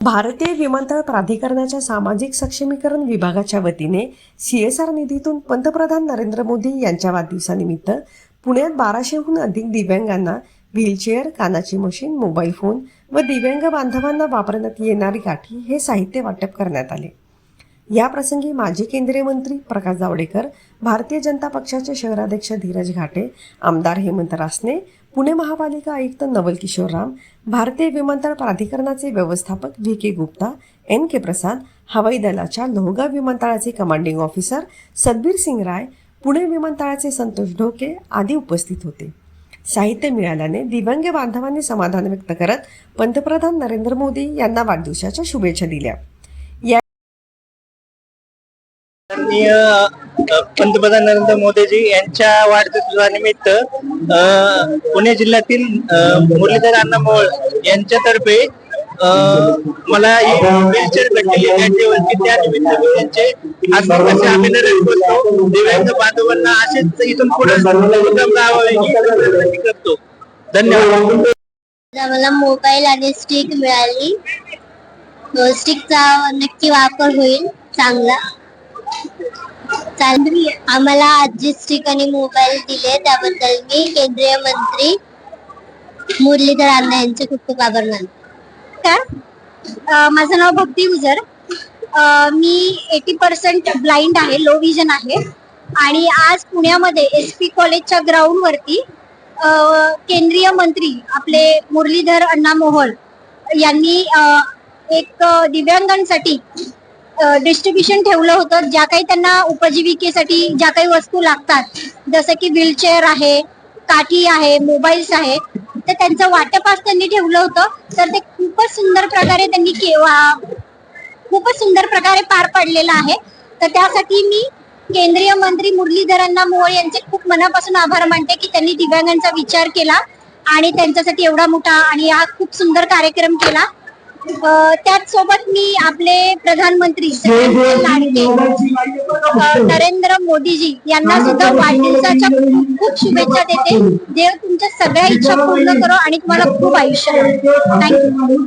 भारतीय विमानतळ प्राधिकरणाच्या सामाजिक सक्षमीकरण विभागाच्या वतीने सीएसआर निधीतून पंतप्रधान नरेंद्र मोदी यांच्या वाढदिवसानिमित्त पुण्यात बाराशेहून अधिक दिव्यांगांना व्हीलचेअर कानाची मशीन मोबाईल फोन व दिव्यांग बांधवांना वापरण्यात येणारी काठी हे साहित्य वाटप करण्यात आले. या प्रसंगी माजी केंद्रीय मंत्री प्रकाश जावडेकर भारतीय जनता पक्षाचे शहराध्यक्ष धीरज घाटे आमदार हेमंत रासने पुणे महापालिका आयुक्त नवल किशोर राम भारतीय विमानतळ प्राधिकरणाचे व्यवस्थापक V K Gupta N K Prasad हवाई दलाच्या लोहगाव विमानतळाचे कमांडिंग ऑफिसर सदबीर सिंग राय पुणे विमानतळाचे संतोष ढोके आदी उपस्थित होते. साहित्य मिळाल्याने दिव्यांग बांधवांनी समाधान व्यक्त करत पंतप्रधान नरेंद्र मोदी यांना वाढदिवसाच्या शुभेच्छा दिल्या. माननीय पंतप्रधान नरेंद्र मोदीजी यांच्या वाढदिवसानिमित्त पुणे जिल्ह्यातील मुरलीधर अण्णा मोळ यांच्यातर्फे मला व्हीलचेअर भेटलेली आहे. त्याच्यावरती त्यानिमित्त त्यांचे हार्दिक असे अभिनंदन करतो. दिव्यांग बांधवांना असेच इथून पुढे उत्तम राहावे करतो. धन्यवाद. मला मोबाईल आणि स्टिक मिळाली. स्टिकचा नक्की वापर होईल. चांगला. आम्हाला आजी ठिकाणी मोबाईल दिले. त्याबद्दल मी केंद्रीय मंत्री मुरलीधर अण्णा यांचे खूप खूप आभार मानतो. माझं नाव भक्ती गुजर. मी एटी पर्सेंट ब्लाइंड आहे लो विजन आहे. आणि आज पुण्यामध्ये एस पी कॉलेजच्या ग्राउंड वरती केंद्रीय मंत्री आपले मुरलीधर अण्णा मोहोळ यांनी एक दिव्यांगांसाठी डिस्ट्रीब्युशन ठेवलं होतं. ज्या काही त्यांना उपजीविकेसाठी ज्या काही वस्तू लागतात जसं की व्हीलचेअर आहे काठी आहे मोबाईल्स आहे तर त्यांचं वाटप आज त्यांनी ठेवलं होतं. तर ते खूपच सुंदर प्रकारे त्यांनी केव्हा खूपच सुंदर प्रकारे पार पडलेलं आहे. तर त्यासाठी मी केंद्रीय मंत्री मुरलीधरांना मोहोळ यांचे खूप मनापासून आभार मानते की त्यांनी दिव्यांगांचा विचार केला आणि त्यांच्यासाठी एवढा मोठा आणि हा खूप सुंदर कार्यक्रम केला. त्याच सोबत मी आपले प्रधानमंत्री लाडके नरेंद्र मोदीजी यांना सुद्धा वाढदिवसाच्या खूप खूप शुभेच्छा देते. देव तुमच्या सगळ्या इच्छा पूर्ण करो आणि तुम्हाला खूप आयुष्य थँक्यू